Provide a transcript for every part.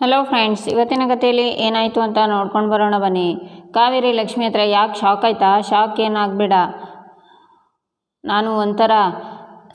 Hello friends ಇವತ್ತಿನ ಕಥೆಯಲ್ಲಿ ಏನಾಯಿತು ಅಂತ ನೋಡ್ಕೊಂಡು ಬರೋಣ ಬನ್ನಿ. ಕಾವೇರಿ ಲಕ್ಷ್ಮಿ ಹತ್ರ ಯಾಕೆ ಶಾಕ್ ಆಯ್ತಾ? ಶಾಕ್ ಏನಾಗಬೇಡ. ನಾನು ಒಂಥರ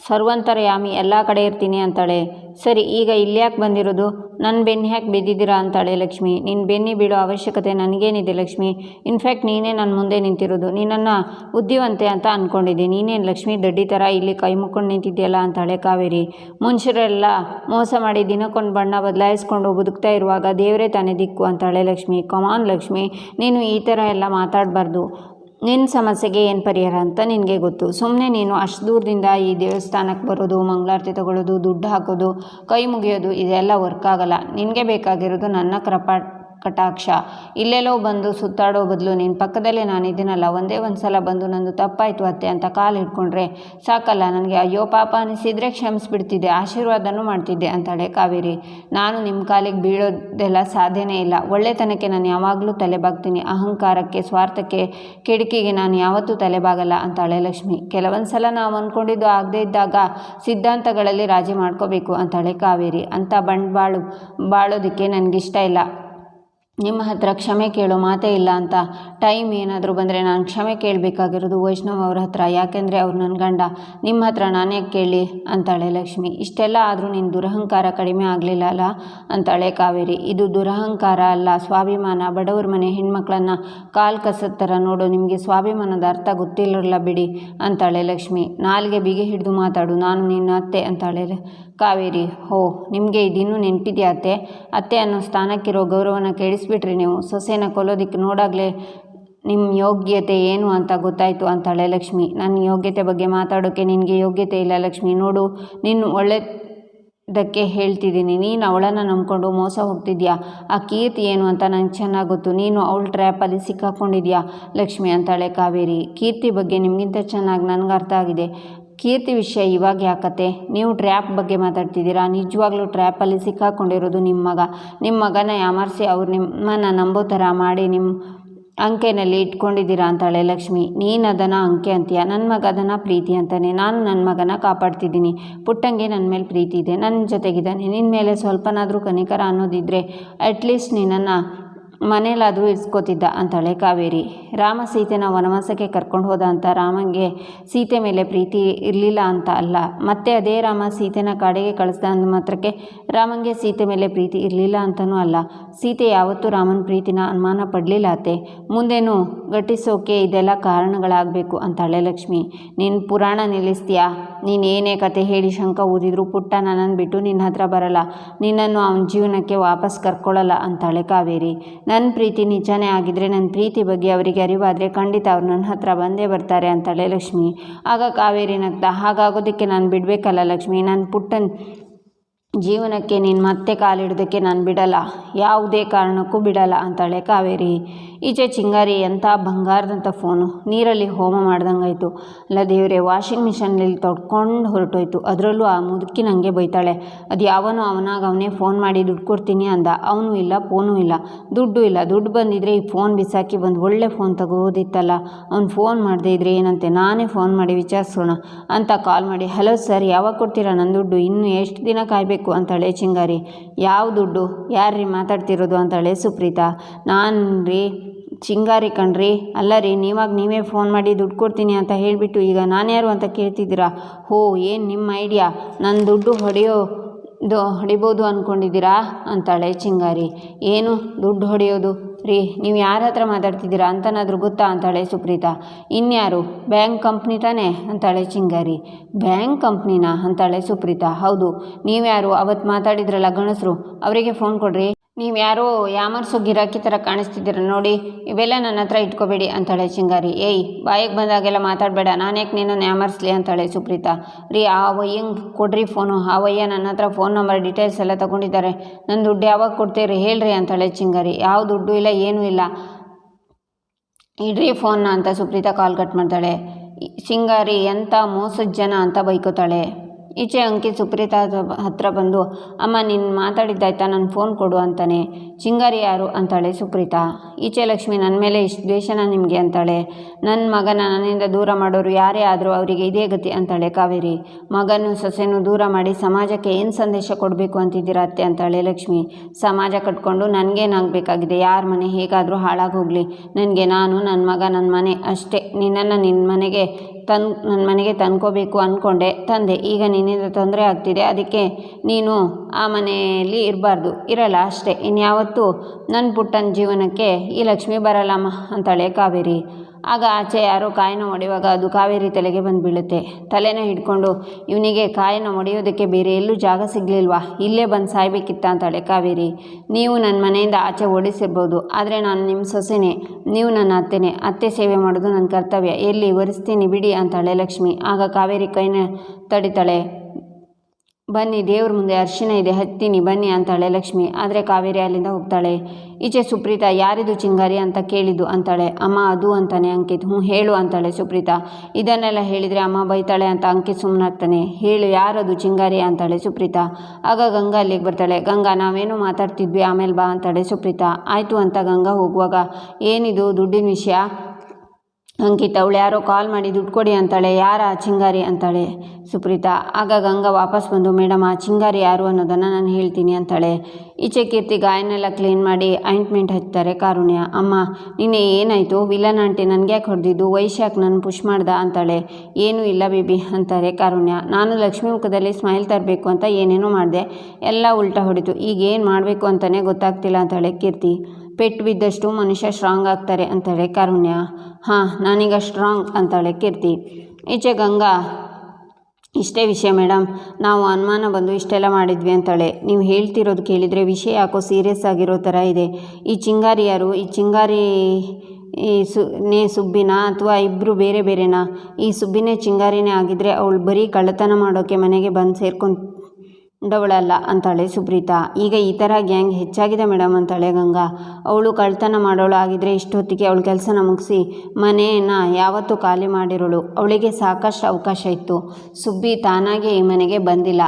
ಸರ್ವಂತರ್ಯಾಮಿ, ಎಲ್ಲ ಕಡೆ ಇರ್ತೀನಿ ಅಂತಾಳೆ. ಸರಿ, ಈಗ ಇಲ್ಲಿ ಯಾಕೆ ಬಂದಿರೋದು? ನನ್ನ ಬೆನ್ನು ಯಾಕೆ ಬಿದ್ದಿದ್ದೀರಾ ಅಂತಾಳೆ ಲಕ್ಷ್ಮಿ. ನಿನ್ನ ಬೆನ್ನಿ ಬೀಳೋ ಅವಶ್ಯಕತೆ ನನಗೇನಿದೆ ಲಕ್ಷ್ಮಿ. ಇನ್ಫ್ಯಾಕ್ಟ್ ನೀನೇ ನನ್ನ ಮುಂದೆ ನಿಂತಿರೋದು. ನೀನನ್ನು ಬುದ್ಧಿವಂತೆ ಅಂತ ಅಂದ್ಕೊಂಡಿದ್ದೆ ನೀನೇನು ಲಕ್ಷ್ಮಿ ದಡ್ಡಿ ಥರ ಇಲ್ಲಿ ಕೈ ಮುಕ್ಕೊಂಡು ನಿಂತಿದ್ದೀಯಲ್ಲ ಅಂತಾಳೆ ಕಾವೇರಿ. ಮನುಷ್ಯರೆಲ್ಲ ಮೋಸ ಮಾಡಿ ದಿನಕ್ಕೊಂದು ಬಣ್ಣ ಬದಲಾಯಿಸ್ಕೊಂಡು ಬದುಕ್ತಾ ಇರುವಾಗ ದೇವರೇ ತಾನೇ ದಿಕ್ಕು ಅಂತಾಳೆ ಲಕ್ಷ್ಮಿ. ಕಮಾನ್ ಲಕ್ಷ್ಮಿ, ನೀನು ಈ ಥರ ಎಲ್ಲ ಮಾತಾಡಬಾರ್ದು. ನಿನ್ನ ಸಮಸ್ಯೆಗೆ ಏನು ಪರಿಹಾರ ಅಂತ ನಿನಗೆ ಗೊತ್ತು. ಸುಮ್ಮನೆ ನೀನು ಅಷ್ಟು ದೂರದಿಂದ ಈ ದೇವಸ್ಥಾನಕ್ಕೆ ಬರೋದು, ಮಂಗಳಾರತಿ ತಗೊಳ್ಳೋದು ದುಡ್ಡು ಹಾಕೋದು, ಕೈ ಮುಗಿಯೋದು, ಇದೆಲ್ಲ ವರ್ಕ್ ಆಗಲ್ಲ. ನಿನಗೆ ಬೇಕಾಗಿರೋದು ನನ್ನ ಕೃಪಾ ಕಟಾಕ್ಷ. ಇಲ್ಲೆಲ್ಲೋ ಬಂದು ಸುತ್ತಾಡೋ ಬದಲು ನಿನ್ನ ಪಕ್ಕದಲ್ಲೇ ನಾನು ಇದ್ದೀನಲ್ಲ, ಒಂದೇ ಒಂದು ಸಲ ಬಂದು ನಂದು ತಪ್ಪಾಯಿತು ಅತ್ತೆ ಅಂತ ಕಾಲು ಹಿಡ್ಕೊಂಡ್ರೆ. ಸಾಕಲ್ಲ, ನನಗೆ ಅಯ್ಯೋ ಪಾಪ ಅನಿಸಿದರೆ ಕ್ಷಮಿಸ್ಬಿಡ್ತಿದ್ದೆ, ಆಶೀರ್ವಾದನೂ ಮಾಡ್ತಿದ್ದೆ ಅಂತಾಳೆ ಕಾವೇರಿ. ನಾನು ನಿಮ್ಮ ಕಾಲಿಗೆ ಬೀಳೋದೆಲ್ಲ ಸಾಧ್ಯನೇ ಇಲ್ಲ. ಒಳ್ಳೆತನಕ್ಕೆ ನಾನು ಯಾವಾಗಲೂ ತಲೆಬಾಗ್ತೀನಿ, ಅಹಂಕಾರಕ್ಕೆ, ಸ್ವಾರ್ಥಕ್ಕೆ, ಕೆಡಕಿಗೆ ನಾನು ಯಾವತ್ತೂ ತಲೆಬಾಗಲ್ಲ ಅಂತಾಳೆ ಲಕ್ಷ್ಮಿ. ಕೆಲವೊಂದು ಸಲ ನಾವು ಅಂದ್ಕೊಂಡಿದ್ದು ಆಗದೇ ಇದ್ದಾಗ ಸಿದ್ಧಾಂತಗಳಲ್ಲಿ ರಾಜಿ ಮಾಡ್ಕೋಬೇಕು ಅಂತಾಳೆ ಕಾವೇರಿ. ಅಂತ ಬಂಡವಾಳು ಬಾಳೋದಕ್ಕೆ ನನಗಿಷ್ಟ ಇಲ್ಲ. ನಿಮ್ಮ ಹತ್ರ ಕ್ಷಮೆ ಕೇಳೋ ಮಾತೇ ಇಲ್ಲ ಅಂತ ಟೈಮ್ ಏನಾದರೂ ಬಂದರೆ ನಾನು ಕ್ಷಮೆ ಕೇಳಬೇಕಾಗಿರೋದು ವೈಷ್ಣವ್ ಅವ್ರ ಹತ್ರ. ಯಾಕೆಂದರೆ ಅವ್ರು ನನ್ನ ಗಂಡ. ನಿಮ್ಮ ಹತ್ರ ನಾನೇ ಕೇಳಿ? ಅಂತಾಳೆ ಲಕ್ಷ್ಮಿ. ಇಷ್ಟೆಲ್ಲ ಆದರೂ ನಿನ್ನ ದುರಹಂಕಾರ ಕಡಿಮೆ ಆಗಲಿಲ್ಲ ಅಲ್ಲ? ಅಂತಾಳೆ ಕಾವೇರಿ. ಇದು ದುರಹಂಕಾರ ಅಲ್ಲ. ಸ್ವಾಭಿಮಾನ. ಬಡವ್ರ ಮನೆ ಹೆಣ್ಮಕ್ಳನ್ನು ಕಾಲು ಕಸದ ಥರ ನೋಡು. ನಿಮಗೆ ಸ್ವಾಭಿಮಾನದ ಅರ್ಥ ಗೊತ್ತಿಲ್ಲರಲ್ಲ ಬಿಡಿ, ಅಂತಾಳೆ ಲಕ್ಷ್ಮಿ. ನಾಲ್ಗೆ ಬಿಗಿ ಹಿಡಿದು ಮಾತಾಡು. ನಾನು ನಿನ್ನ ಅತ್ತೆ, ಅಂತಾಳೆ ಕಾವೇರಿ. ಹೋ, ನಿಮಗೆ ಇದಿನ್ನೂ ನೆನಪಿದೆಯಾ ಅತ್ತೆ? ಅತ್ತೆ ಅನ್ನೋ ಸ್ಥಾನಕ್ಕಿರೋ ಗೌರವನ ಕೆಡಿಸ್ಬಿಟ್ರಿ ನೀವು. ಸೊಸೆನ ಕೊಲ್ಲೋದಿಕ್ಕೆ ನೋಡಾಗಲೇ ನಿಮ್ಮ ಯೋಗ್ಯತೆ ಏನು ಅಂತ ಗೊತ್ತಾಯಿತು ಅಂತಾಳೆ ಲಕ್ಷ್ಮಿ. ನನ್ನ ಯೋಗ್ಯತೆ ಬಗ್ಗೆ ಮಾತಾಡೋಕ್ಕೆ ನಿನಗೆ ಯೋಗ್ಯತೆ ಇಲ್ಲ ಲಕ್ಷ್ಮಿ. ನೋಡು, ನೀನು ಒಳ್ಳೆ ದಕ್ಕೆ ಹೇಳ್ತಿದ್ದೀನಿ. ನೀನು ಅವಳನ್ನು ನಂಬ್ಕೊಂಡು ಮೋಸ ಹೋಗ್ತಿದ್ಯಾ? ಆ ಕೀರ್ತಿ ಏನು ಅಂತ ನಂಗೆ ಚೆನ್ನಾಗಿ ಗೊತ್ತು. ನೀನು ಅವಳ ಟ್ರ್ಯಾಪಲ್ಲಿ ಸಿಕ್ಕಾಕೊಂಡಿದ್ಯಾ ಲಕ್ಷ್ಮಿ ಅಂತಾಳೆ ಕಾವೇರಿ? ಕೀರ್ತಿ ಬಗ್ಗೆ ನಿಮಗಿಂತ ಚೆನ್ನಾಗಿ ನನಗೆ ಅರ್ಥ ಆಗಿದೆ. ಕೀರ್ತಿ ವಿಷಯ ಇವಾಗ ಯಾಕತ್ತೆ? ನೀವು ಟ್ರ್ಯಾಪ್ ಬಗ್ಗೆ ಮಾತಾಡ್ತಿದ್ದೀರಾ? ನಿಜವಾಗ್ಲೂ ಟ್ರ್ಯಾಪಲ್ಲಿ ಸಿಕ್ಕಾಕೊಂಡಿರೋದು ನಿಮ್ಮ ಮಗ. ನಿಮ್ಮ ಮಗನ ಯಾಮರ್ಸಿ ಅವ್ರು ನಿಮ್ಮನ್ನು ನಂಬೋ ಥರ ಮಾಡಿ ನಿಮ್ಮ ಅಂಕೆನಲ್ಲಿ ಇಟ್ಕೊಂಡಿದ್ದೀರಾ ಅಂತಾಳೆ ಲಕ್ಷ್ಮಿ. ನೀನು ಅದನ್ನು ಅಂಕೆ ಅಂತೀಯ. ನನ್ನ ಮಗ ಅದನ್ನು ಪ್ರೀತಿ ಅಂತಾನೆ. ನಾನು ನನ್ನ ಮಗನ ಕಾಪಾಡ್ತಿದ್ದೀನಿ. ಪುಟ್ಟಂಗೆ ನನ್ನ ಮೇಲೆ ಪ್ರೀತಿ ಇದೆ. ನನ್ನ ಜೊತೆಗಿದ್ದಾನೆ. ನಿನ್ನ ಮೇಲೆ ಸ್ವಲ್ಪನಾದರೂ ಕನಿಕರ ಅನ್ನೋದಿದ್ದರೆ ಅಟ್ಲೀಸ್ಟ್ ನಿನ್ನನ್ನು ಮನೇಲಾದರೂ ಇರಿಸ್ಕೋತಿದ್ದ ಅಂತಾಳೆ ಕಾವೇರಿ. ರಾಮ ಸೀತೆನ ವನವಾಸಕ್ಕೆ ಕರ್ಕೊಂಡು ಹೋದ ಅಂತ ರಾಮಂಗೆ ಸೀತೆ ಮೇಲೆ ಪ್ರೀತಿ ಇರಲಿಲ್ಲ ಅಂತ ಅಲ್ಲ. ಮತ್ತೆ ಅದೇ ರಾಮ ಸೀತೆನ ಕಾಡಿಗೆ ಕಳಿಸ್ದ ಅಂದ ಮಾತ್ರಕ್ಕೆ ರಾಮಂಗೆ ಸೀತೆ ಮೇಲೆ ಪ್ರೀತಿ ಇರಲಿಲ್ಲ ಅಂತನೂ ಅಲ್ಲ. ಸೀತೆ ಯಾವತ್ತೂ ರಾಮನ ಪ್ರೀತಿನ ಅನುಮಾನ ಪಡಲಿಲ್ಲ ಅತ್ತೆ. ಮುಂದೇನು ಘಟಿಸೋಕೆ ಇದೆಲ್ಲ ಕಾರಣಗಳಾಗಬೇಕು ಅಂತಾಳೆ ಲಕ್ಷ್ಮಿ. ನೀನು ಪುರಾಣ ನಿಲ್ಲಿಸ್ತೀಯಾ? ನೀನು ಏನೇ ಕತೆ ಹೇಳಿ ಶಂಕ ಊದಿದ್ರು ಪುಟ್ಟ ನನ್ನನ್ನು ಬಿಟ್ಟು ನಿನ್ನ ಹತ್ರ ಬರಲ್ಲ. ನಿನ್ನನ್ನು ಅವನ ಜೀವನಕ್ಕೆ ವಾಪಸ್ ಕರ್ಕೊಳ್ಳಲ್ಲ ಅಂತಾಳೆ ಕಾವೇರಿ. ನನ್ನ ಪ್ರೀತಿ ನಿಜಾನೇ ಆಗಿದ್ರೆ ನನ್ನ ಪ್ರೀತಿ ಬಗ್ಗೆ ಅವರಿಗೆ ಅರಿವಾದರೆ ಖಂಡಿತ ಅವ್ರು ನನ್ನ ಹತ್ರ ಬಂದೇ ಬರ್ತಾರೆ ಅಂತಾಳೆ ಲಕ್ಷ್ಮಿ. ಆಗ ಕಾವೇರಿ ನಗ್ತಾ, ಹಾಗಾಗೋದಕ್ಕೆ ನಾನು ಬಿಡಬೇಕಲ್ಲ ಲಕ್ಷ್ಮಿ. ನನ್ನ ಪುಟ್ಟನ ಜೀವನಕ್ಕೆ ನೀನು ಮತ್ತೆ ಕಾಲಿಡೋದಕ್ಕೆ ನಾನು ಬಿಡಲ್ಲ. ಯಾವುದೇ ಕಾರಣಕ್ಕೂ ಬಿಡಲ್ಲ ಅಂತಾಳೆ ಕಾವೇರಿ. ಈಚೆ ಚಿಂಗಾರಿ ಎಂಥ ಬಂಗಾರದಂಥ ಫೋನು ನೀರಲ್ಲಿ ಹೋಮ ಮಾಡ್ದಂಗಾಯಿತು. ಅಲ್ಲ ದೇವರೇ ವಾಷಿಂಗ್ ಮಿಷನಲ್ಲಿ ತೊಡ್ಕೊಂಡು ಹೊರಟೋಯ್ತು. ಅದರಲ್ಲೂ ಆ ಮುದುಕಿ ನನಗೆ ಬೈತಾಳೆ. ಅದು ಯಾವನೋ ಅವನಾಗ ಅವನೇ ಫೋನ್ ಮಾಡಿ ದುಡ್ಡು ಕೊಡ್ತೀನಿ ಅಂದ. ಅವನು ಇಲ್ಲ ಫೋನು ಇಲ್ಲ. ದುಡ್ಡು ಇಲ್ಲ. ದುಡ್ಡು ಬಂದಿದ್ರೆ ಈ ಫೋನ್ ಬಿಸಾಕಿ ಬಂದು ಒಳ್ಳೆ ಫೋನ್ ತಗೋದಿತ್ತಲ್ಲ. ಅವ್ನು ಫೋನ್ ಮಾಡದೇ ಇದ್ರೆ ಏನಂತೆ? ನಾನೇ ಫೋನ್ ಮಾಡಿ ವಿಚಾರಿಸೋಣ ಅಂತ ಕಾಲ್ ಮಾಡಿ ಹಲೋ ಸರ್ ಯಾವಾಗ ಕೊಡ್ತೀರಾ ನನ್ನ ದುಡ್ಡು? ಇನ್ನು ಎಷ್ಟು ದಿನ ಕಾಯಬೇಕು? ಅಂತಾಳೆ ಚಿಂಗಾರಿ. ಯಾವ ದುಡ್ಡು? ಯಾರ್ರೀ ಮಾತಾಡ್ತಿರೋದು ಅಂತಾಳೆ ಸುಪ್ರೀತಾ. ನಾನು ರೀ, ಚಿಂಗಾರಿ ಕಣ್ರಿ. ಅಲ್ಲ ರೀ, ನೀವಾಗ ನೀವೇ ಫೋನ್ ಮಾಡಿ ದುಡ್ಡು ಕೊಡ್ತೀನಿ ಅಂತ ಹೇಳಿಬಿಟ್ಟು ಈಗ ನಾನು ಯಾರು ಅಂತ ಕೇಳ್ತಿದ್ದೀರಾ? ಹೋ, ಏನು ನಿಮ್ಮ ಐಡಿಯಾ? ನನ್ನ ದುಡ್ಡು ಹೊಡೆಯೋ ಇದು ಹೊಡಿಬೋದು ಅಂದ್ಕೊಂಡಿದ್ದೀರಾ ಅಂತಾಳೆ ಚಿಂಗಾರಿ. ಏನು? ದುಡ್ಡು ಹೊಡೆಯೋದು? ರೀ, ನೀವು ಯಾರ ಹತ್ರ ಮಾತಾಡ್ತಿದ್ದೀರಾ? ಅಂತನಾದರೂ ಗೊತ್ತಾ? ಅಂತಾಳೆ ಸುಪ್ರೀತಾ. ಇನ್ಯಾರು? ಬ್ಯಾಂಕ್ ಕಂಪ್ನಿ ತಾನೇ? ಅಂತಾಳೆ ಚಿಂಗಾರಿ. ಬ್ಯಾಂಕ್ ಕಂಪ್ನಿನಾ? ಅಂತಾಳೆ ಸುಪ್ರೀತಾ. ಹೌದು, ನೀವ್ಯಾರು? ಅವತ್ತು ಮಾತಾಡಿದ್ರಲ್ಲ ಗಣಸರು ಅವರಿಗೆ ಫೋನ್ ಕೊಡ್ರಿ. ನೀವು ಯಾರೋ ಯಾಮರ್ಸು ಗಿರಾಕಿ ಥರ ಕಾಣಿಸ್ತಿದ್ದೀರ ನೋಡಿ, ಇವೆಲ್ಲ ನನ್ನ ಹತ್ರ ಇಟ್ಕೋಬೇಡಿ ಅಂತಾಳೆ ಚಿಂಗಾರಿ ಏಯ್, ಬಾಯಿಗೆ ಬಂದಾಗೆಲ್ಲ ಮಾತಾಡಬೇಡ, ನಾನ್ಯಾಕೆ ನಿನ್ನನ್ನು ಯಾಮರ್ಸ್ಲಿ ಅಂತಾಳೆ ಸುಪ್ರೀತಾ. ರೀ ಆ ವಯ್ಯಂಗೆ ಕೊಡ್ರಿ ಫೋನು ಆ ವಯ್ಯ ನನ್ನ ಹತ್ರ ಫೋನ್ ನಂಬರ್ ಡೀಟೇಲ್ಸ್ ಎಲ್ಲ ತೊಗೊಂಡಿದ್ದಾರೆ. ನನ್ನ ದುಡ್ಡು ಯಾವಾಗ ಕೊಡ್ತೀರಿ ಹೇಳ್ರಿ ಅಂತಾಳೆ ಚಿಂಗಾರಿ ಯಾವ ದುಡ್ಡು ಇಲ್ಲ, ಏನೂ ಇಲ್ಲ. ಇಡ್ರಿ ಫೋನ್ನ ಅಂತ ಸುಪ್ರೀತಾ ಕಾಲ್ ಕಟ್ ಮಾಡ್ತಾಳೆ. ಸಿಂಗಾರಿ ಎಂಥ ಮೋಸದ ಜನ ಅಂತ ಬೈಕೋತಾಳೆ. ಈಚೆ ಅಂಕಿ ಸುಪ್ರೀತಾ ಹತ್ರ ಬಂದು, ಅಮ್ಮ, ನೀನು ಮಾತಾಡಿದ್ದಾಯ್ತಾ? ನನ್ನ ಫೋನ್ ಕೊಡು ಅಂತಾನೆ. ಚಿಂಗಾರಿ ಯಾರು? ಅಂತಾಳೆ ಸುಪ್ರೀತಾ. ಈಚೆ ಲಕ್ಷ್ಮಿ ನನ್ನ ಮೇಲೆ ಇಷ್ಟು ದ್ವೇಷನ ನಿಮಗೆ? ಅಂತಾಳೆ. ನನ್ನ ಮಗನ ನನ್ನಿಂದ ದೂರ ಮಾಡೋರು ಯಾರೇ ಆದರೂ ಅವರಿಗೆ ಇದೇ ಗತಿ ಅಂತಾಳೆ ಕಾವೇರಿ. ಮಗನೂ ಸೊಸೆನೂ ದೂರ ಮಾಡಿ ಸಮಾಜಕ್ಕೆ ಏನು ಸಂದೇಶ ಕೊಡಬೇಕು ಅಂತಿದ್ದೀರಾ ಅತ್ತೆ? ಅಂತಾಳೆ ಲಕ್ಷ್ಮಿ. ಸಮಾಜ ಕಟ್ಕೊಂಡು ನನಗೇನಾಗಬೇಕಾಗಿದೆ ಯಾರ ಮನೆ ಹೇಗಾದರೂ ಹಾಳಾಗೋಗ್ಲಿ ನನಗೆ ನಾನು ನನ್ನ ಮಗ ನನ್ನ ಮನೆ ಅಷ್ಟೇ. ನಿನ್ನನ್ನು ನಿನ್ನ ಮನೆಗೆ ತನ್ ನನ್ನ ಮನೆಗೆ ತಂದ್ಕೋಬೇಕು ಅಂದ್ಕೊಂಡೆ ತಂದೆ, ಈಗ ನಿನ್ನಿಂದ ತೊಂದರೆ ಆಗ್ತಿದೆ. ಅದಕ್ಕೆ ನೀನು ಆ ಮನೆಯಲ್ಲಿ ಇರಬಾರ್ದು. ಇರಲ್ಲ ಅಷ್ಟೇ. ಇನ್ಯಾವತ್ತೂ ನನ್ನ ಪುಟ್ಟನ ಜೀವನಕ್ಕೆ ಈ ಲಕ್ಷ್ಮಿ ಬರಲ್ಲಮ್ಮ ಅಂತಾಳೆ ಕಾವೇರಿ. ಆಗ ಆಚೆ ಯಾರೋ ಕಾಯಿನ ಹೊಡೆಯುವಾಗ ಅದು ಕಾವೇರಿ ತಲೆಗೆ ಬಂದು ಬೀಳುತ್ತೆ ತಲೆನ ಹಿಡ್ಕೊಂಡು, ಇವನಿಗೆ ಕಾಯಿನ ಹೊಡೆಯೋದಕ್ಕೆ ಬೇರೆ ಎಲ್ಲೂ ಜಾಗ ಸಿಗಲಿಲ್ವಾ? ಇಲ್ಲೇ ಬಂದು ಸಾಯ್ಬೇಕಿತ್ತ? ಅಂತಾಳೆ ಕಾವೇರಿ. ನೀವು ನನ್ನ ಮನೆಯಿಂದ ಆಚೆ ಓಡಿಸಿರ್ಬೋದು, ಆದರೆ ನಾನು ನಿಮ್ಮ ಸೊಸೆನೇ. ನೀವು ನನ್ನ ಅತ್ತೆನೇ. ಅತ್ತೆ ಸೇವೆ ಮಾಡೋದು ನನ್ನ ಕರ್ತವ್ಯ. ಎಲ್ಲಿ ಒರೆಸ್ತೀನಿ ಬಿಡಿ, ಅಂತಾಳೆ ಲಕ್ಷ್ಮಿ. ಆಗ ಕಾವೇರಿ ಕೈನ ತಡಿತಾಳೆ. ಬನ್ನಿ, ದೇವ್ರ ಮುಂದೆ ಅರ್ಶಿನ ಇದೆ, ಹತ್ತೀನಿ, ಬನ್ನಿ ಅಂತಾಳೆ ಲಕ್ಷ್ಮಿ. ಆದರೆ ಕಾವೇರಿ ಅಲ್ಲಿಂದ ಹೋಗ್ತಾಳೆ. ಈಚೆ ಸುಪ್ರೀತಾ, ಯಾರಿದು ಚಿಂಗಾರಿ ಅಂತ ಕೇಳಿದ್ದು ಅಂತಾಳೆ. ಅಮ್ಮ ಅದು ಅಂತಾನೆ ಅಂಕಿತ್. ಹ್ಞೂ ಹೇಳು ಅಂತಾಳೆ ಸುಪ್ರೀತಾ. ಇದನ್ನೆಲ್ಲ ಹೇಳಿದರೆ ಅಮ್ಮ ಬೈತಾಳೆ ಅಂತ ಅಂಕಿತ್ ಸುಮ್ಮನಾಗ್ತಾನೆ ಹೇಳು, ಯಾರದು ಚಿಂಗಾರಿ ಅಂತಾಳೆ ಸುಪ್ರೀತಾ. ಆಗ ಗಂಗಾ ಅಲ್ಲಿಗೆ ಬರ್ತಾಳೆ. ಗಂಗಾ, ನಾವೇನು ಮಾತಾಡ್ತಿದ್ವಿ, ಆಮೇಲೆ ಬಾ ಅಂತಾಳೆ ಸುಪ್ರೀತಾ. ಆಯಿತು ಅಂತ ಗಂಗಾ ಹೋಗುವಾಗ, ಏನಿದು ದುಡ್ಡಿನ ವಿಷಯ? ಅಂಕಿತ್, ಅವಳು ಯಾರೋ ಕಾಲ್ ಮಾಡಿ ದುಡ್ಡು ಕೊಡಿ ಅಂತಾಳೆ. ಯಾರ? ಚಿಂಗಾರಿ ಅಂತಾಳೆ. ಸುಪ್ರೀತಾ, ಆಗ ಗಂಗಾ ವಾಪಸ್ ಬಂದು, ಮೇಡಮ್, ಆ ಚಿಂಗಾರಿ ಯಾರು ಅನ್ನೋದನ್ನು ನಾನು ಹೇಳ್ತೀನಿ ಅಂತಾಳೆ. ಈಚೆ ಕೀರ್ತಿ ಗಾಯನೆಲ್ಲ ಕ್ಲೀನ್ ಮಾಡಿ ಆಯಿಂಟ್ಮೆಂಟ್ ಹಚ್ತಾರೆ ಕಾರುಣ್ಯ. ಅಮ್ಮ, ನಿನ್ನೆ ಏನಾಯಿತು? ವಿಲನ್ ಆಂಟಿ ನನಗೆ ಯಾಕೆ ಹೊಡೆದಿದ್ದು? ವೈಶಾಖ್ ನಾನು ಪುಷ್ ಮಾಡ್ದ? ಅಂತಾಳೆ. ಏನೂ ಇಲ್ಲ ಬೇಬಿ ಅಂತಾರೆ ಕಾರುಣ್ಯ. ನಾನು ಲಕ್ಷ್ಮೀ ಮುಖದಲ್ಲಿ ಸ್ಮೈಲ್ ತರಬೇಕು ಅಂತ ಏನೇನೋ ಮಾಡಿದೆ. ಎಲ್ಲ ಉಲ್ಟಾ ಹೊಡಿತು. ಈಗ ಏನು ಮಾಡಬೇಕು ಅಂತಲೇ ಗೊತ್ತಾಗ್ತಿಲ್ಲ ಅಂತಾಳೆ ಕೀರ್ತಿ. ಪೆಟ್ಟು ಬಿದ್ದಷ್ಟು ಮನುಷ್ಯ ಸ್ಟ್ರಾಂಗ್ ಆಗ್ತಾರೆ ಅಂತಾಳೆ, ಕಾರುಣ್ಯ, ಹಾಂ, ನಾನೀಗ ಸ್ಟ್ರಾಂಗ್ ಅಂತಾಳೆ ಕೀರ್ತಿ. ಈಚೆ ಗಂಗಾ, ಇಷ್ಟೇ ವಿಷಯ ಮೇಡಮ್ ನಾವು ಅನುಮಾನ ಬಂದು ಇಷ್ಟೆಲ್ಲ ಮಾಡಿದ್ವಿ ಅಂತಾಳೆ. ನೀವು ಹೇಳ್ತಿರೋದು ಕೇಳಿದರೆ ವಿಷಯ ಯಾಕೋ ಸೀರಿಯಸ್ ಆಗಿರೋ ಥರ ಇದೆ. ಈ ಚಿಂಗಾರಿ ಯಾರು ಈ ಚಿಂಗಾರಿ, ಈ ಸು, ನೇ ಸುಬ್ಬಿನ ಅಥವಾ ಇಬ್ಬರು ಬೇರೆ ಬೇರೆನಾ? ಈ ಸುಬ್ಬಿನೇ ಚಿಂಗಾರಿನೇ ಆಗಿದ್ದರೆ ಅವಳು ಬರೀ ಕಳ್ಳತನ ಮಾಡೋಕ್ಕೆ ಮನೆಗೆ ಬಂದು ಸೇರ್ಕೊಂಡವಳಲ್ಲ ಅಂತಾಳೆ ಸುಪ್ರೀತಾ ಈಗ ಈ ಥರ ಗ್ಯಾಂಗ್ ಹೆಚ್ಚಾಗಿದೆ ಮೇಡಮ್ ಅಂತಾಳೆ ಗಂಗಾ. ಅವಳು ಕಳ್ತನ ಮಾಡೋಳು ಆಗಿದ್ರೆ ಇಷ್ಟೊತ್ತಿಗೆ ಅವಳು ಕೆಲಸನ ಮುಗಿಸಿ ಮನೆಯನ್ನು ಯಾವತ್ತೂ ಖಾಲಿ ಮಾಡಿರೋಳು. ಅವಳಿಗೆ ಸಾಕಷ್ಟು ಅವಕಾಶ ಇತ್ತು. ಸುಬ್ಬಿ ತಾನಾಗೆ ಈ ಮನೆಗೆ ಬಂದಿಲ್ಲ.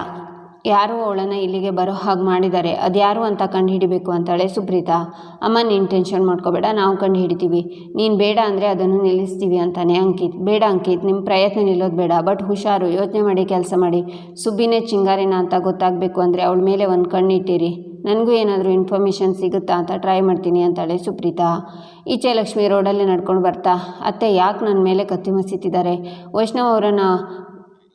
ಯಾರೋ ಅವಳನ್ನು ಇಲ್ಲಿಗೆ ಬರೋ ಹಾಗೆ ಮಾಡಿದ್ದಾರೆ. ಅದ್ಯಾರು ಅಂತ ಕಂಡುಹಿಡಿಬೇಕು ಅಂತಾಳೆ ಸುಪ್ರೀತಾ. ಅಮ್ಮ, ನೀನು ಟೆನ್ಷನ್ ಮಾಡ್ಕೋಬೇಡ, ನಾವು ಕಂಡು ಹಿಡಿತೀವಿ ನೀನು ಬೇಡ ಅಂದರೆ ಅದನ್ನು ನಿಲ್ಲಿಸ್ತೀವಿ ಅಂತಾನೆ ಅಂಕಿತ್. ಬೇಡ ಅಂಕಿತ್ ನಿಮ್ಮ ಪ್ರಯತ್ನ ನಿಲ್ಲೋದು ಬೇಡ, ಬಟ್ ಹುಷಾರು, ಯೋಚನೆ ಮಾಡಿ ಕೆಲಸ ಮಾಡಿ. ಸುಬ್ಬಿನೇ ಚಿಂಗಾರಿನ ಅಂತ ಗೊತ್ತಾಗಬೇಕು ಅಂದರೆ ಅವಳ ಮೇಲೆ ಒಂದು ಕಣ್ಣಿಟ್ಟಿರಿ. ನನಗೂ ಏನಾದರೂ ಇನ್ಫಾರ್ಮೇಷನ್ ಸಿಗುತ್ತಾ ಅಂತ ಟ್ರೈ ಮಾಡ್ತೀನಿ ಅಂತಾಳೆ ಸುಪ್ರೀತಾ. ಈಚೆ ಲಕ್ಷ್ಮಿ ರೋಡಲ್ಲಿ ನಡ್ಕೊಂಡು ಬರ್ತಾ. ಅತ್ತೆ ಯಾಕೆ ನನ್ನ ಮೇಲೆ ಕತ್ತಿ ಮಸೀತಿದ್ದಾರೆ? ವೈಷ್ಣವ್ ಅವರನ್ನು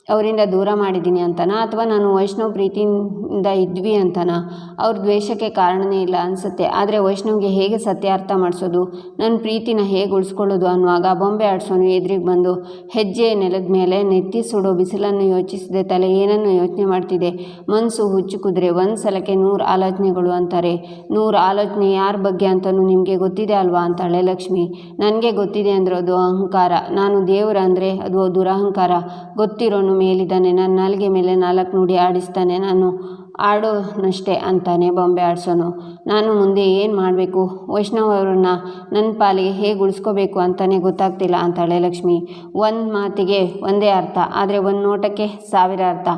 ಅವರಿಂದ ದೂರ ಮಾಡಿದ್ದೀನಿ ಅಂತನಾ? ಅಥವಾ ನಾನು ವೈಷ್ಣವ್ ಪ್ರೀತಿಯಿಂದ ಇದ್ವಿ ಅಂತನಾ? ಅವ್ರ ದ್ವೇಷಕ್ಕೆ ಕಾರಣನೇ ಇಲ್ಲ ಅನಿಸುತ್ತೆ. ಆದರೆ ವೈಷ್ಣವ್ಗೆ ಹೇಗೆ ಸತ್ಯಾರ್ಥ ಮಾಡಿಸೋದು? ನನ್ನ ಪ್ರೀತಿನ ಹೇಗೆ ಉಳಿಸ್ಕೊಳ್ಳೋದು ಅನ್ನುವಾಗ ಬೊಂಬೆ ಆಡಿಸೋನು ಎದುರಿಗೆ ಬಂದು ಹೆಜ್ಜೆ ನೆಲದ ಮೇಲೆ ನೆತ್ತಿ ಸುಡೋ ಬಿಸಿಲನ್ನು ಯೋಚಿಸಿದೆ ತಲೆ ಏನನ್ನು ಯೋಚನೆ ಮಾಡ್ತಿದೆ. ಮನಸ್ಸು ಹುಚ್ಚು ಕುದುರೆ, ಒಂದು ಸಲಕ್ಕೆ ನೂರು ಆಲೋಚನೆಗಳು ಅಂತಾರೆ. ನೂರು ಆಲೋಚನೆ ಯಾರ ಬಗ್ಗೆ ಅಂತಲೂ ನಿಮಗೆ ಗೊತ್ತಿದೆ ಅಲ್ವಾ ಅಂತಾಳೆ ಲಕ್ಷ್ಮಿ. ನನಗೆ ಗೊತ್ತಿದೆ ಅಂದರೆ ಅದು ಅಹಂಕಾರ. ನಾನು ದೇವರ ಅಂದರೆ ಅದು ದುರಹಂಕಾರ. ಗೊತ್ತಿರೋನು ಮೇಲಿದ್ದಾನೆ ನನ್ನ ನಾಲ್ಗೆ ಮೇಲೆ ನಾಲ್ಕು ನುಡಿ ಆಡಿಸ್ತಾನೆ, ನಾನು ಆಡೋನಷ್ಟೇ ಅಂತಾನೆ ಬೊಂಬೆ ಆಡ್ಸೋನು. ನಾನು ಮುಂದೆ ಏನು ಮಾಡಬೇಕು? ವೈಷ್ಣವ್ ಅವರನ್ನು ನನ್ನ ಪಾಲಿಗೆ ಹೇಗೆ ಉಳಿಸ್ಕೋಬೇಕು ಅಂತಲೇ ಗೊತ್ತಾಗ್ತಿಲ್ಲ ಅಂತಾಳೆ ಲಕ್ಷ್ಮಿ. ಒಂದು ಮಾತಿಗೆ ಒಂದೇ ಅರ್ಥ, ಆದರೆ ಒಂದು ನೋಟಕ್ಕೆ ಸಾವಿರ ಅರ್ಥ.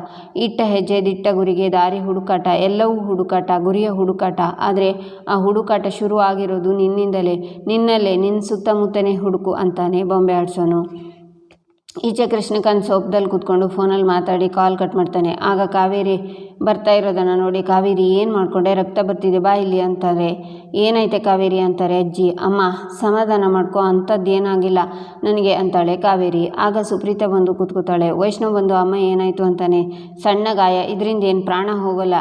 ಇಟ್ಟ ಹೆಜ್ಜೆ ದಿಟ್ಟ ಗುರಿಗೆ ದಾರಿ ಹುಡುಕಾಟ, ಎಲ್ಲವೂ ಹುಡುಕಾಟ, ಗುರಿಯ ಹುಡುಕಾಟ. ಆದರೆ ಆ ಹುಡುಕಾಟ ಶುರು ಆಗಿರೋದು ನಿನ್ನಿಂದಲೇ, ನಿನ್ನಲ್ಲೇ ನಿನ್ನ ಸುತ್ತಮುತ್ತನೇ ಹುಡುಕು ಅಂತಾನೆ ಬೊಂಬೆ ಆಡ್ಸೋನು. ಈಚೆ ಕೃಷ್ಣಕಾಂತ್ ಸೋಪ್ದಲ್ಲಿ ಕೂತ್ಕೊಂಡು ಫೋನಲ್ಲಿ ಮಾತಾಡಿ ಕಾಲ್ ಕಟ್ ಮಾಡ್ತಾನೆ. ಆಗ ಕಾವೇರಿ ಬರ್ತಾ ಇರೋದನ್ನು ನೋಡಿ ಕಾವೇರಿ ಏನು ಮಾಡಿಕೊಂಡೆ? ರಕ್ತ ಬರ್ತಿದೆ, ಬಾ ಇಲ್ಲಿ ಅಂತಾರೆ. ಏನೈತೆ ಕಾವೇರಿ ಅಂತಾರೆ? ಅಜ್ಜಿ, ಅಮ್ಮ, ಸಮಾಧಾನ ಮಾಡ್ಕೋ, ಅಂಥದ್ದು ಏನಾಗಿಲ್ಲ ನನಗೆ ಅಂತಾಳೆ ಕಾವೇರಿ. ಆಗ ಸುಪ್ರೀತಾ ಬಂದು ಕೂತ್ಕೋತಾಳೆ. ವೈಷ್ಣವ್ ಬಂದು, ಅಮ್ಮ ಏನಾಯಿತು ಅಂತಾನೆ. ಸಣ್ಣ ಗಾಯ, ಇದರಿಂದ ಏನು ಪ್ರಾಣ ಹೋಗಲ್ಲ.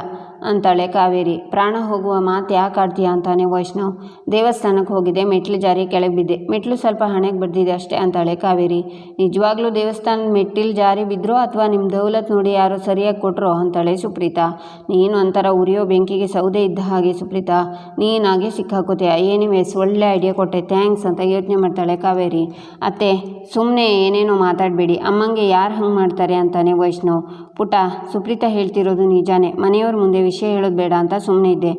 ಅಂತಾಳೆ ಕಾವೇರಿ. ಪ್ರಾಣ ಹೋಗುವ ಮಾತು ಯಾಕೆ ಆಡ್ತೀಯಾ ಅಂತಾನೆ ವೈಷ್ಣವ್ ದೇವಸ್ಥಾನಕ್ಕೆ ಹೋಗಿದೆ ಮೆಟ್ಲು ಜಾರಿ ಕೆಳಗೆ ಬಿದ್ದೆ. ಮೆಟ್ಲು ಸ್ವಲ್ಪ ಹಣೆಗೆ ಬಿದ್ದಿದೆ ಅಷ್ಟೇ ಅಂತಾಳೆ ಕಾವೇರಿ. ನಿಜವಾಗ್ಲೂ ದೇವಸ್ಥಾನ ಮೆಟ್ಟಿಲು ಜಾರಿ ಬಿದ್ರೋ ಅಥವಾ ನಿಮ್ಮ ದೌಲತ್ ನೋಡಿ ಯಾರೋ ಸರಿಯಾಗಿ ಕೊಟ್ರೋ ಅಂತಾಳೆ ಸುಪ್ರೀತಾ. ನೀನು ಒಂಥರ ಉರಿಯೋ ಬೆಂಕಿಗೆ ಸೌದೆ ಇದ್ದ ಹಾಗೆ ಸುಪ್ರೀತಾ. ನೀನಾಗೆ ಸಿಕ್ಕಾಕೋತೀಯ? ಏನಿವೇಸ್ ಒಳ್ಳೆ ಐಡಿಯಾ ಕೊಟ್ಟೆ. ಥ್ಯಾಂಕ್ಸ್ ಅಂತ ಯೋಚನೆ ಮಾಡ್ತಾಳೆ ಕಾವೇರಿ. ಅತ್ತೆ ಸುಮ್ಮನೆ ಏನೇನೋ ಮಾತಾಡಬೇಡಿ. ಅಮ್ಮಂಗೆ ಯಾರು ಹಂಗೆ ಮಾಡ್ತಾರೆ ಅಂತಾನೆ ವೈಷ್ಣವ್ ಪುಟ, ಸುಪ್ರೀತಾ ಹೇಳ್ತಿರೋದು ನಿಜಾನೇ. ಮನೆಯವ್ರ ಮುಂದೆ ವಿಷಯ ಹೇಳೋದು ಬೇಡ ಅಂತ ಸುಮ್ಮನೆ ಇದ್ದೆ.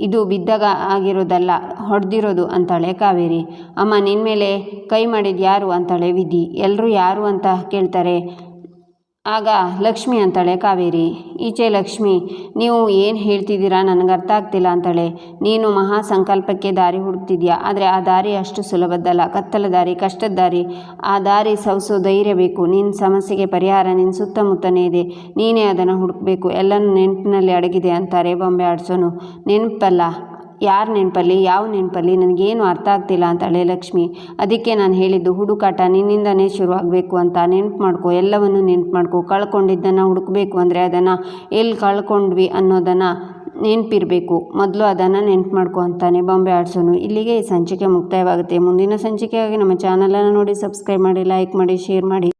ಇದು ಬಿದ್ದಾಗ ಆಗಿರೋದಲ್ಲ, ಹೊಡೆದಿರೋದು ಅಂತಾಳೆ ಕಾವೇರಿ. ಅಮ್ಮ ನಿನ್ನ ಮೇಲೆ ಕೈ ಮಾಡಿದ್ದು ಯಾರು ಅಂತಾಳೆ ವಿಧಿ. ಎಲ್ಲರೂ ಯಾರು ಅಂತ ಕೇಳ್ತಾರೆ? ಆಗ, ಲಕ್ಷ್ಮಿ ಅಂತಾಳೆ, ಕಾವೇರಿ, ಈಚೆ ಲಕ್ಷ್ಮಿ, ನೀವು ಏನು ಹೇಳ್ತಿದ್ದೀರಾ? ನನಗೆ ಅರ್ಥ ಆಗ್ತಿಲ್ಲ ಅಂತಾಳೆ. ನೀನು ಮಹಾ ಸಂಕಲ್ಪಕ್ಕೆ ದಾರಿ ಹುಡುಕ್ತಿದ್ಯಾ? ಆದರೆ ಆ ದಾರಿ ಅಷ್ಟು ಸುಲಭದ್ದಲ್ಲ. ಕತ್ತಲ ದಾರಿ, ಕಷ್ಟದ ದಾರಿ. ಆ ದಾರಿ ಸವಸೋ ಧೈರ್ಯ ಬೇಕು. ನಿನ್ನ ಸಮಸ್ಯೆಗೆ ಪರಿಹಾರ ನಿನ್ನ ಸುತ್ತಮುತ್ತನೇ ಇದೆ. ನೀನೇ ಅದನ್ನು ಹುಡುಕಬೇಕು. ಎಲ್ಲನೂ ನೆನಪಿನಲ್ಲಿ ಅಡಗಿದೆ ಅಂತಾರೆ ಬೊಂಬೆ ಆಡ್ಸೋನು. ನೆನಪಲ್ಲ. ಯಾರ ನೆನಪಲ್ಲಿ, ಯಾವ ನೆನಪಲ್ಲಿ, ನನಗೇನು ಅರ್ಥ ಆಗ್ತಿಲ್ಲ ಅಂತಾಳೆ ಲಕ್ಷ್ಮಿ. ಅದಕ್ಕೆ ನಾನು ಹೇಳಿದ್ದು ಹುಡುಕಾಟ ನಿನ್ನಿಂದನೇ ಶುರುವಾಗಬೇಕು ಅಂತ ನೆನ್ಪು ಮಾಡ್ಕೊ, ಎಲ್ಲವನ್ನು ನೆನ್ಪು ಮಾಡ್ಕೊ, ಕಳ್ಕೊಂಡಿದ್ದನ್ನು ಹುಡುಕಬೇಕು ಅಂದರೆ ಅದನ್ನು ಎಲ್ಲಿ ಕಳ್ಕೊಂಡ್ವಿ ಅನ್ನೋದನ್ನು ನೆನಪಿರಬೇಕು. ಮೊದಲು ಅದನ್ನು ನೆನ್ಪು ಮಾಡ್ಕೊ ಅಂತಾನೆ ಬಾಂಬೆ ಆಡ್ಸೋನು. ಇಲ್ಲಿಗೆ ಈ ಸಂಚಿಕೆ ಮುಕ್ತಾಯವಾಗುತ್ತೆ. ಮುಂದಿನ ಸಂಚಿಕೆಯಾಗಿ ನಮ್ಮ ಚಾನಲನ್ನು ನೋಡಿ ಸಬ್ಸ್ಕ್ರೈಬ್ ಮಾಡಿ ಲೈಕ್ ಮಾಡಿ ಶೇರ್ ಮಾಡಿ.